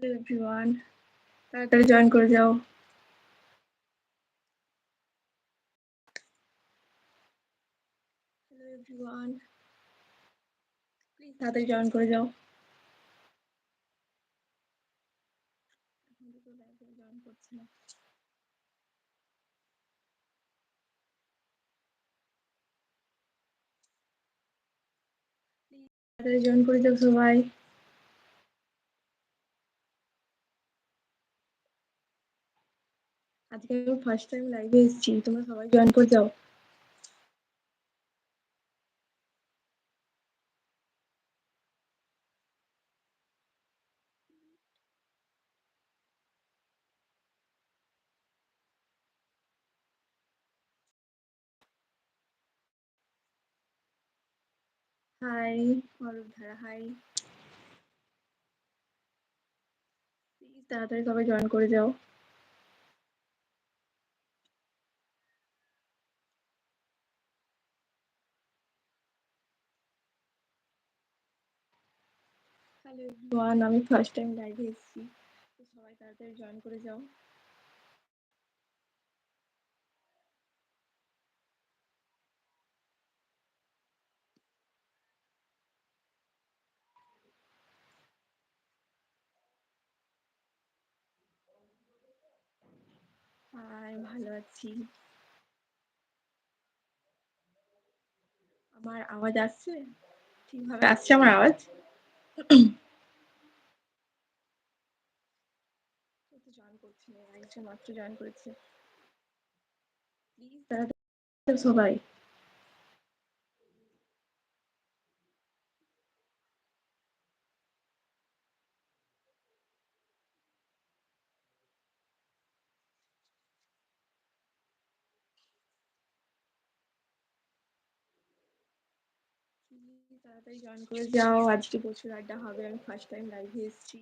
Hello everyone তাড়াতাড়ি join করে যাও হ্যালো এভরিওয়ান প্লিজ তাড়াতাড়ি জয়েন করে যাও এখন তো লাইভে জয়েন করছে না তাড়াতাড়ি জয়েন করে যাও সবাই আজকে আমি ফার্স্ট টাইম লাইভে এসেছি, তোমরা সবাই জয়েন করে যাও। হাই অরূপ ধারা হাই প্লিজ তাড়াতাড়ি সবাই জয়েন করে যাও। হ্যালো এভরিওয়ান আমি ফার্স্ট টাইম লাইভে এসেছি। সবাই তাড়াতাড়ি জয়েন করে যাও। হাই ভালো আছি। আমার আওয়াজ আসছে? ঠিকভাবে আসছে আমার আওয়াজ? জয়েন করছি মাত্র জয়েন করেছে। প্লিজ তাড়াতাড়ি সবাই। তাড়াতাড়ি জয়েন করে যাও। আজকে প্রচুর আড্ডা হবে আমি ফার্স্ট টাইম লাইভে এসেছি।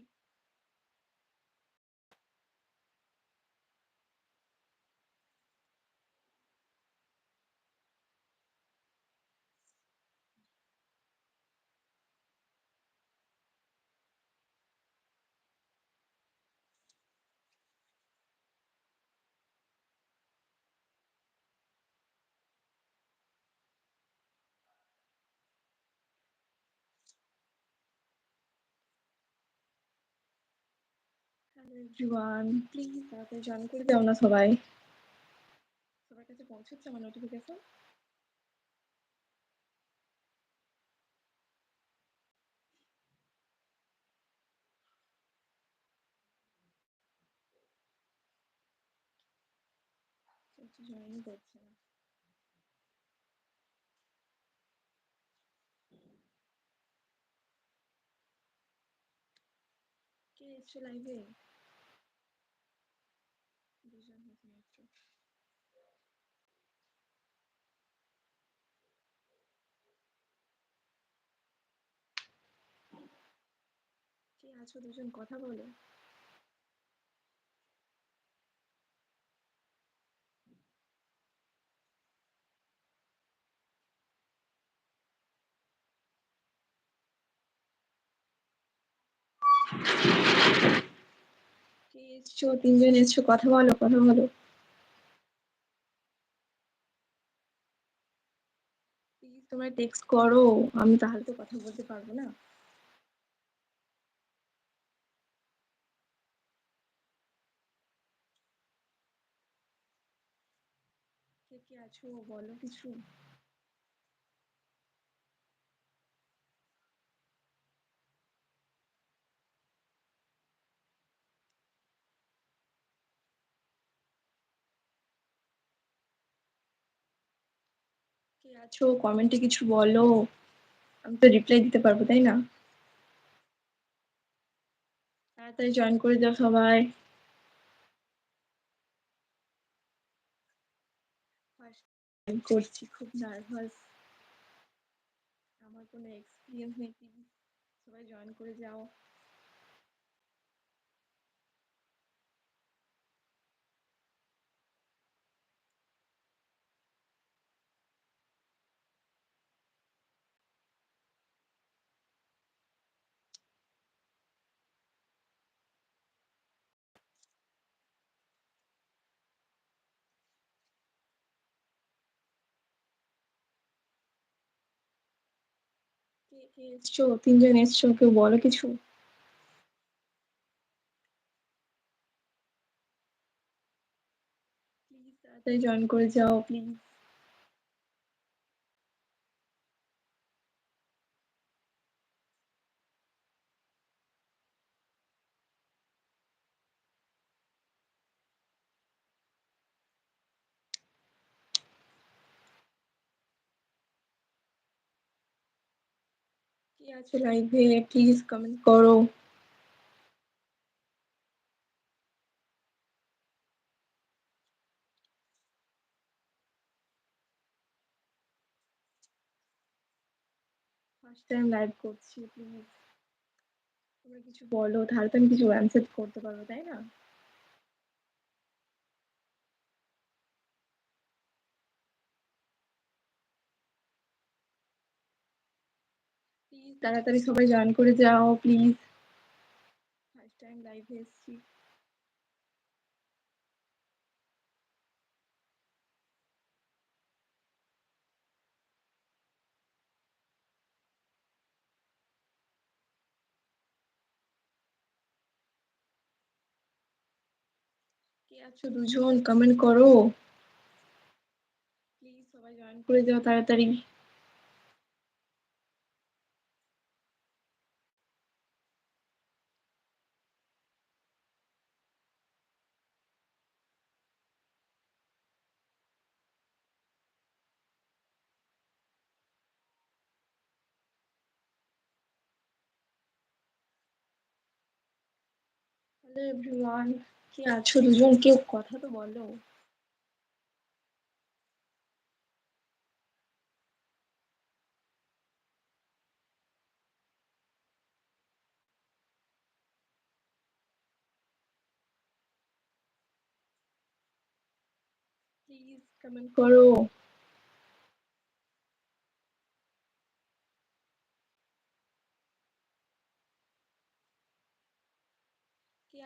হ্যালো এভরিওয়ান প্লিজ তাড়াতাড়ি জয়েন করে দাও না সবাই। সবার কাছে পৌঁছচ্ছে আমার নোটিফিকেশন জয়েন করছে। না কে এসছো লাইভে দুজন হয়েছে মাত্র কে আছো দুজন কথা বলো। এসছো? তিনজন এসছো? কথা বলো কথা বলো। তোমরা টেক্সট করো, আমি তাহলে তো কথা বলতে পারব না। কে আছো বলো কিছু? কে আছো? কমেন্টে কিছু বলো। আমি তো রিপ্লাই দিতে পারব, তাই না? তাড়াতাড়ি জয়েন করে যাও সবাই। করছি খুব নার্ভাস আমার কোনো এক্সপিরিয়েন্স নেই সবাই জয়েন করে যাও। এসছো? তিনজন এসছো। কেউ বলো কিছু? তাড়াতাড়ি জয়েন করে যাও প্লিজ। আছো লাইভে প্লিজ কমেন্ট করো। ফার্স্ট টাইম লাইভ করছি প্লিজ। তোমরা কিছু বলো তাহলে তো আমি কিছু অ্যানসার করতে পারব, তাই না? প্লিজ তাড়াতাড়ি সবাই জয়েন করে যাও প্লিজ। ফার্স্ট টাইম লাইভে এসছি। কে আছো দুজন কমেন্ট করো। প্লিজ সবাই জয়েন করে যাও তাড়াতাড়ি। হ্যালো এভরিওয়ান কে আছো দুজন কেউ কথা তো বলো। প্লিজ কমেন্ট করো।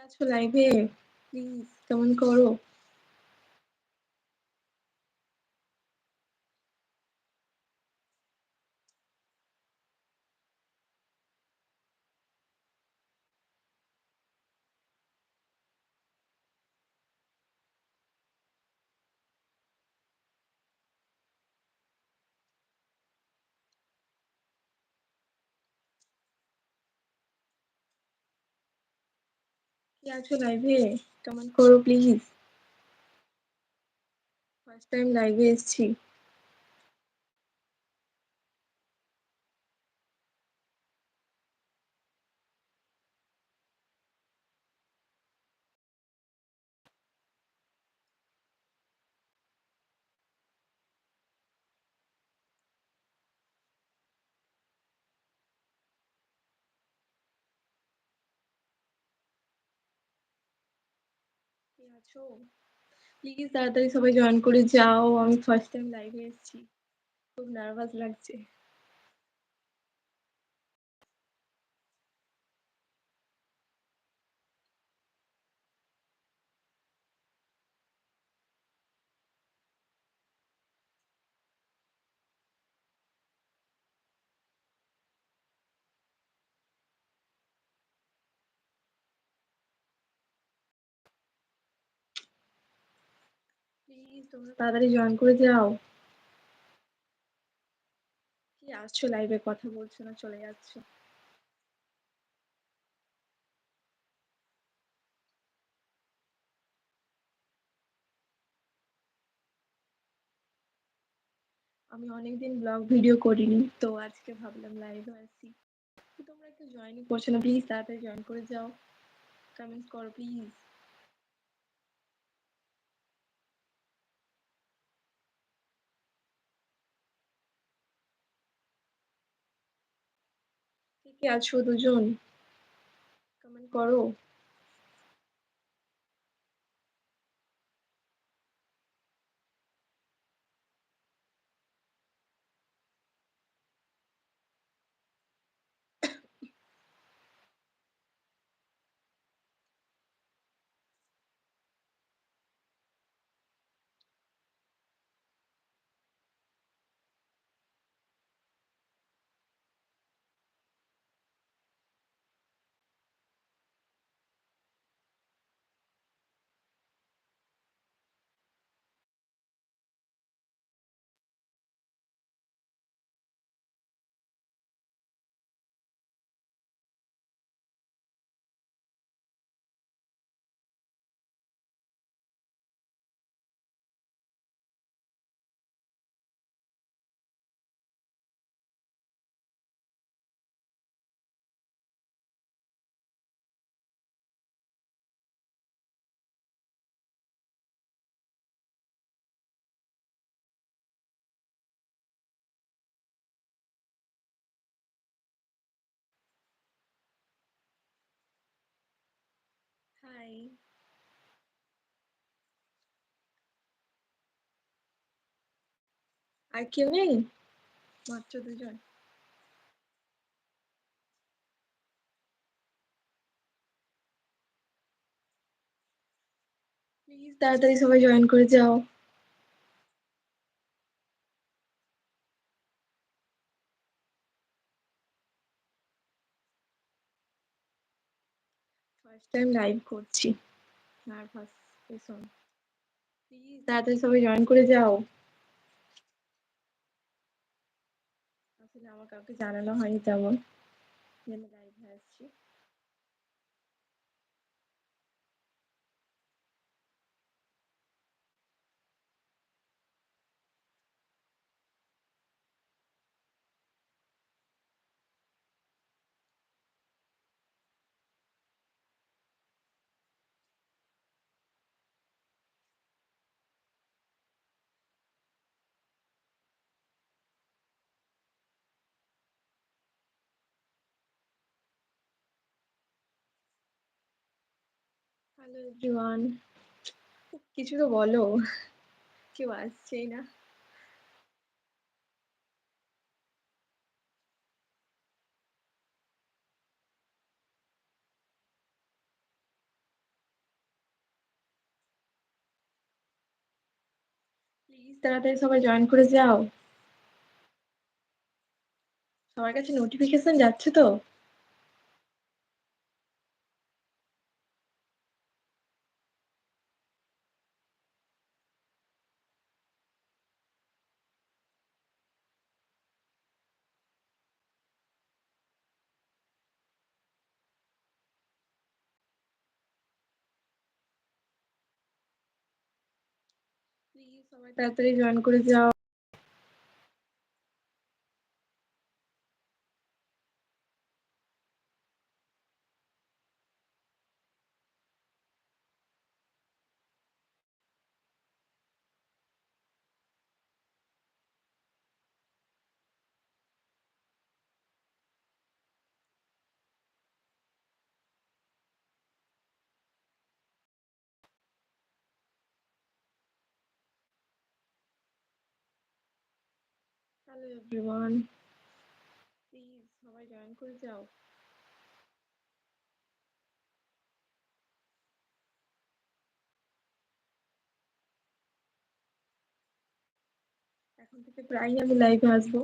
আছো লাইভে প্লিজ কেমন করো। কে আছো লাইভে কমেন্ট করো প্লিজ। ফার্স্ট টাইম লাইভে এসছি। আছো? প্লিজ তাড়াতাড়ি সবাই জয়েন করে যাও। আমি ফার্স্ট টাইম লাইভে এসেছি। খুব নার্ভাস লাগছে। প্লিজ তোমরা তাড়াতাড়ি জয়েন করে যাও। কি আসছো লাইভে কথা বলছো না, চলে যাচ্ছো। আমি অনেকদিন ব্লগ ভিডিও করিনি, তো আজকে ভাবলাম লাইভে আসি। তোমরা একটু জয়েনই করছ না প্লিজ তাড়াতাড়ি জয়েন করে যাও। কমেন্ট করো প্লিজ আছো দুজন? কমেন্ট করো। হাই আর কেউ নেই? মাত্র দুজন। প্লিজ তাড়াতাড়ি সবাই জয়েন করে যাও। ফার্স্ট টাইম লাইভ করছি। নার্ভাস ভীষণ প্লিজ তাড়াতাড়ি সবাই জয়েন করে যাও। আসলে আমার কাউকে জানানো হয়নি তেমন। আমি লাইভে আসছি। হ্যালো এভরিওয়ান কিছু তো বলো। কেউ আসছেই না। প্লিজ তাড়াতাড়ি সবাই জয়েন করে যাও। সবার কাছে নোটিফিকেশন যাচ্ছে তো? তাড়াতাড়ি জয়েন করে যাও। হ্যালো এভরিওয়ান প্লিজ সবাই জয়েন করে যাও এখন থেকে প্রায়ই আমি লাইভে আসব।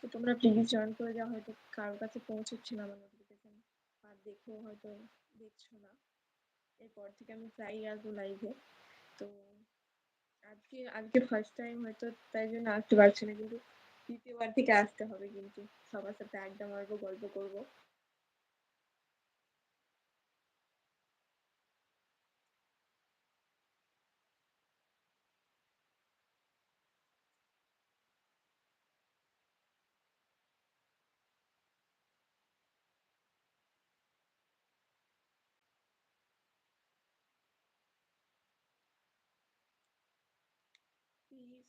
তো তোমরা প্লিজ জয়েন করে যাও, হয়তো কারোর কাছে পৌঁছচ্ছে না আমার নোটিফিকেশন আর দেখেও হয়তো দেখছ না। এরপর থেকে আমি প্রায়ই আসব লাইভে তো আজকে আজকে ফার্স্ট টাইম হয়তো, তাই জন্য আসতে পারছি না। কিন্তু দ্বিতীয়বার থেকে আসতে হবে কিন্তু। সবার সাথে আড্ডা মারবো, গল্প করব।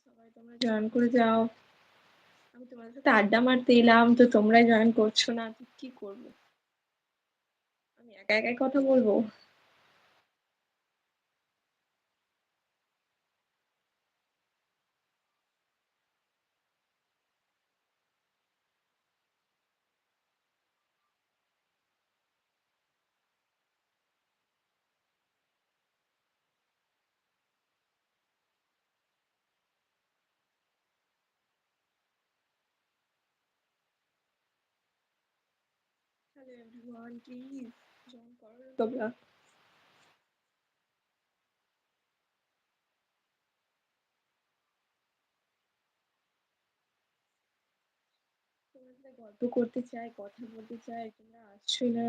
সবাই তোমরা জয়েন করে যাও। আমি তোমাদের সাথে আড্ডা মারতে এলাম, তো তোমরা জয়েন করছ না কি করব? আমি একা একাই কথা বলব? হ্যালো everyone, please join তোমার সাথে গল্প করতে চাই কথা বলতে চাই তোমরা আসছোই না?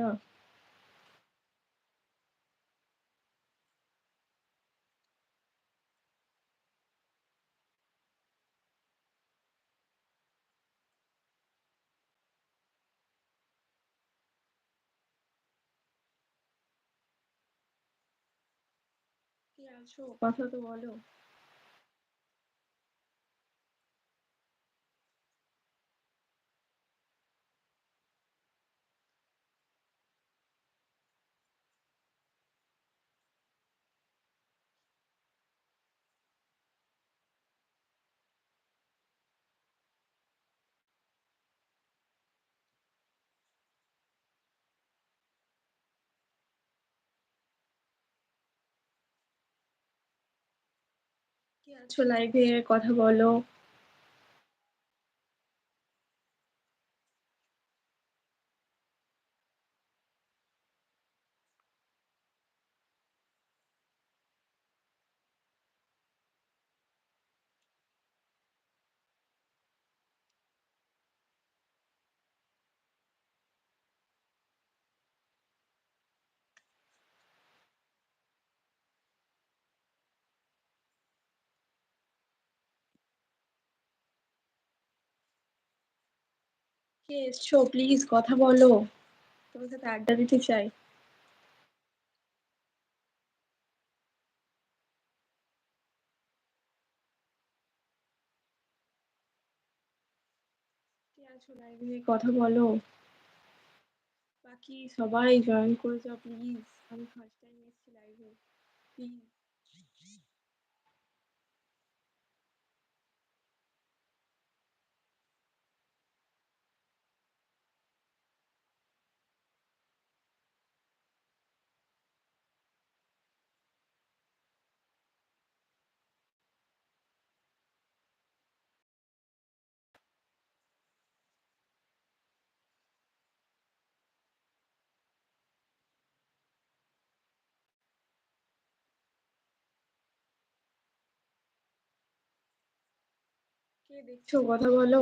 কি আছো? কথা তো বলো। আছো লাইভে কথা বলো। কে এসছো প্লিজ কথা বলো। তোমার সাথে আড্ডা দিতে চাই। আছো লাইভে কথা বলো। বাকি সবাই জয়েন করে প্লিজ আমি ফার্স্ট টাইম এসেছি লাইভে প্লিজ কে দেখছ? কথা বলো।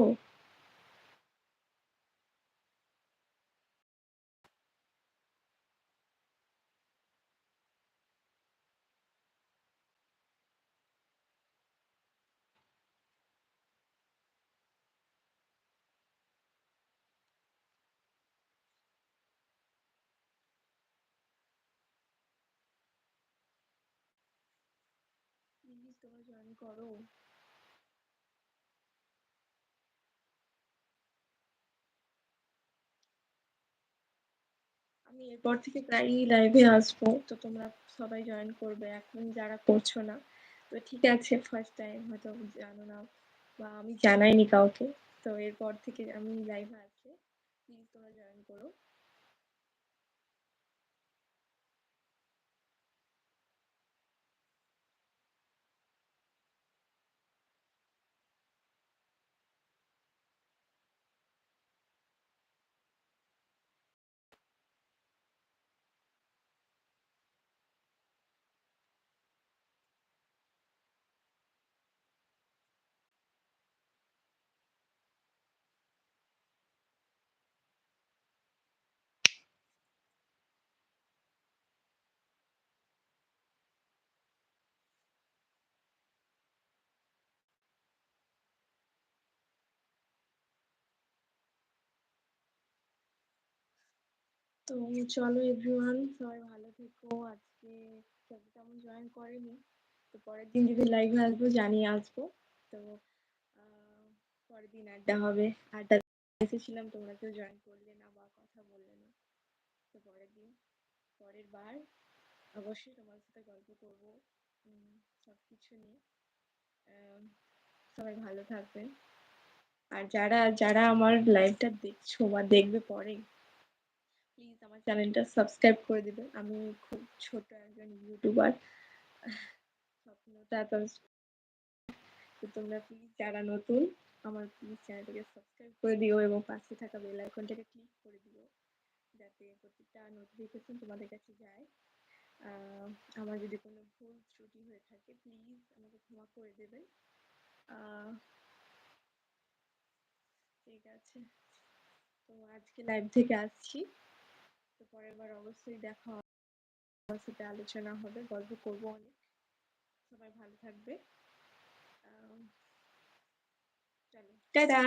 প্লিজ তোমরা জয়েন করো। আমি এরপর থেকে প্রায়ই লাইভে আসব, তো তোমরা সবাই জয়েন করবে। এখন যারা করছ না, তো ঠিক আছে ফার্স্ট টাইম হয়তো জানো না বা আমি জানাইনি কাউকে। তো এরপর থেকে আমি লাইভে আসব প্লিজ তোমরা জয়েন করো। তো চলো এভরিওয়ান সবাই ভালো থেকো। আজকে কেউ তেমন জয়েন করেনি। তো পরের দিন যদি লাইভে আসব, জানিয়ে আসব। তো পরের দিন আড্ডা হবে। আড্ডা এসেছিলাম তোমরা কেউ জয়েন করলে না বা কথা বললে না। তো পরের দিন, পরের বার অবশ্যই তোমার সাথে গল্প করব সব কিছু নিয়ে। সবাই ভালো থাকবেন। আর যারা যারা আমার লাইভটা দেখছ বা দেখবে পরে প্লিজ আমার চ্যানেলটা সাবস্ক্রাইব করে দিবে আমি খুব ছোট একজন ইউটিউবার স্বপ্নটা তো তোমরা প্লিজ যারা নতুন, আমার প্লিজ চ্যানেলটাকে সাবস্ক্রাইব করে দিও এবং পাশে থাকা বেল আইকনটাকে ক্লিক করে দিও, যাতে প্রত্যেকটা নোটিফিকেশন তোমাদের কাছে যায়। আমার যদি কোনো ভুল ত্রুটি হয়ে থাকে প্লিজ আমাকে ক্ষমা করে দেবেন। ঠিক আছে। তো আজকে লাইভ থেকে আসছি। তো পরের বার অবশ্যই দেখা হবে। সাথে আলোচনা হবে, গল্প করব অনেক। সবাই ভালো থাকবে। চলো। টাটা।